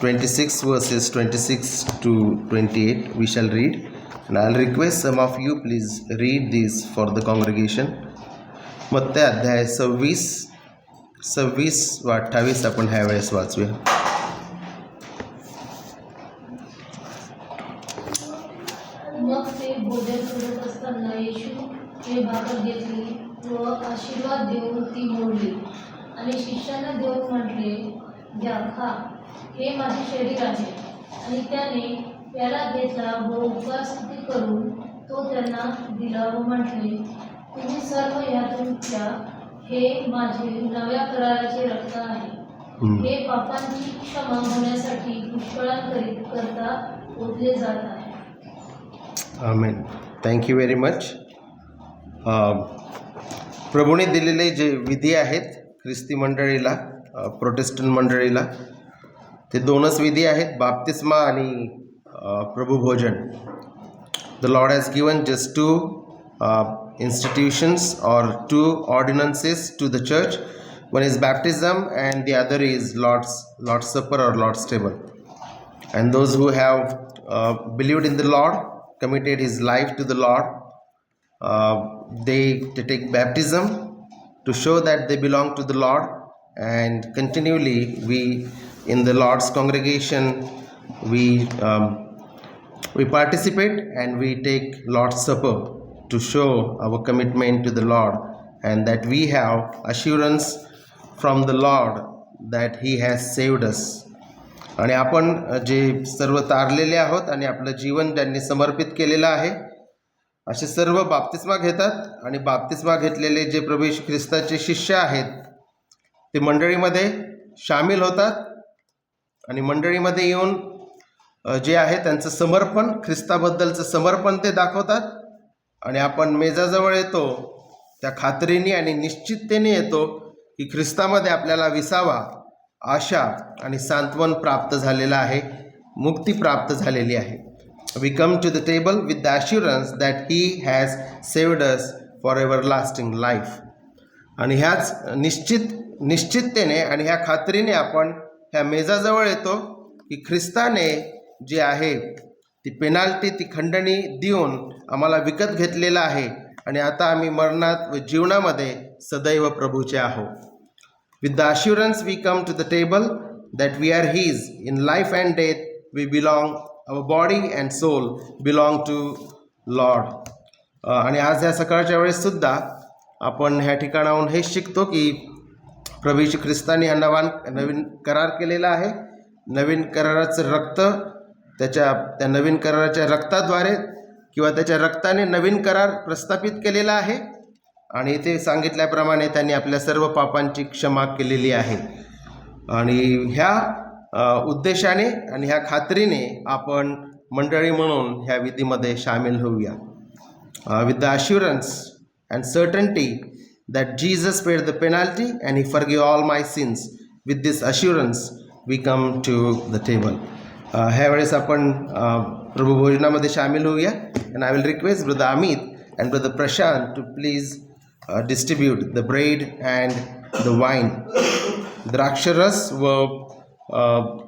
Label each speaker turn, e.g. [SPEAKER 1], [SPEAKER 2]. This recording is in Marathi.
[SPEAKER 1] 26 verses 26 to 28 we shall read. And i'll request some of you please read these for the congregation. मत्ते अध्याय सव्वीस सव्वीस व अठ्ठावीस आपण ह्या वेळेस वाचूया.
[SPEAKER 2] मग ते भोजन करत असताना येशू हे भाकर घेतली व आशीर्वाद देऊन ती मोडली. आणि शिष्यांना देऊन म्हटले घ्या खा हे माझे शरीर आहे आणि त्याने प्याला घेतला व उपवासस्तुती करून तो त्यांना दिला व म्हटले तुम्ही सर्व यातून प्या हे माझे नव्या कराराचे रक्त आहे. हे पापांची क्षमा होण्यासाठी पुष्कळांकरित करता ओतले जात आहे.
[SPEAKER 1] Amen thank you very much प्रभूने दिलेले जे विधी आहेत ख्रिस्ती मंडळीला प्रोटेस्टंट मंडळीला ते दोनच विधी आहेत बाप्तिस्मा आणि अ, प्रभुभोजन the Lord has given just two institutions or two ordinances to the church one is baptism and the other is lord's lord's supper or lord's table and those who have uh, believed in the lord committed his life to the lord uh, they, they take baptism to show that they belong to the lord and continually we in the lord's congregation we um, we participate and we take lord's supper to show our commitment to the lord and that we have assurance from the lord that he has saved us आणि आपण जे सर्व तारलेले आहोत आणि आपलं जीवन ज्यांनी समर्पित केलेलं आहे असे सर्व बाप्तिस्मा घेतात आणि बाप्तिस्मा घेतलेले जे प्रभू ख्रिस्ताचे शिष्य आहेत ते मंडळीमध्ये सामील होतात आणि मंडळीमध्ये येऊन जे आहे त्यांचं समर्पण ख्रिस्ताबद्दलचं समर्पण ते दाखवतात. आणि आपण मेजाजवळ येतो त्या खात्रीने आणि निश्चिततेने येतो की ख्रिस्तामध्ये आपल्याला विसावा आशा आणि सांत्वन प्राप्त झालेलं आहे मुक्ती प्राप्त झालेली आहे. We come to the table with the assurance that he has saved us for everlasting life आणि ह्याच निश्चित निश्चिततेने आणि ह्या खात्रीने आपण ह्या मेजाजवळ येतो की ख्रिस्ताने जे आहे ती पेनाल्टी ती खंडणी देऊन आम्हाला विकत घेतलेलं आहे आणि आता आम्ही मरणात व जीवनामध्ये सदैव प्रभूचे आहोत. With the assurance we come to the table that we are his in life and death we belong our body and soul belong to Lord आणि आज या सकाळच्या वेळेससुद्धा आपण ह्या ठिकाणाहून हेच शिकतो की प्रभू यीशू ख्रिस्ताने हा नवान नवीन करार केलेला आहे. नवीन कराराचं रक्त त्याच्या त्या नवीन कराराच्या रक्ताद्वारे किंवा त्याच्या रक्ताने नवीन करार प्रस्थापित केलेला आहे. आणि इथे सांगितल्याप्रमाणे त्यांनी आपल्या सर्व पापांची क्षमा केलेली आहे. आणि ह्या उद्देशाने आणि ह्या खात्रीने आपण मंडळी म्हणून ह्या विधीमध्ये सामील होऊया. With the the and certainty that Jesus paid the penalty and He forgave all my sins. With this assurance, we come to the table. Uh, Haiwares upon uh, Prabhu Shamil and I will request Brother Amit and Brother Prashant to please uh, distribute the bread and the wine. The raksharas were uh,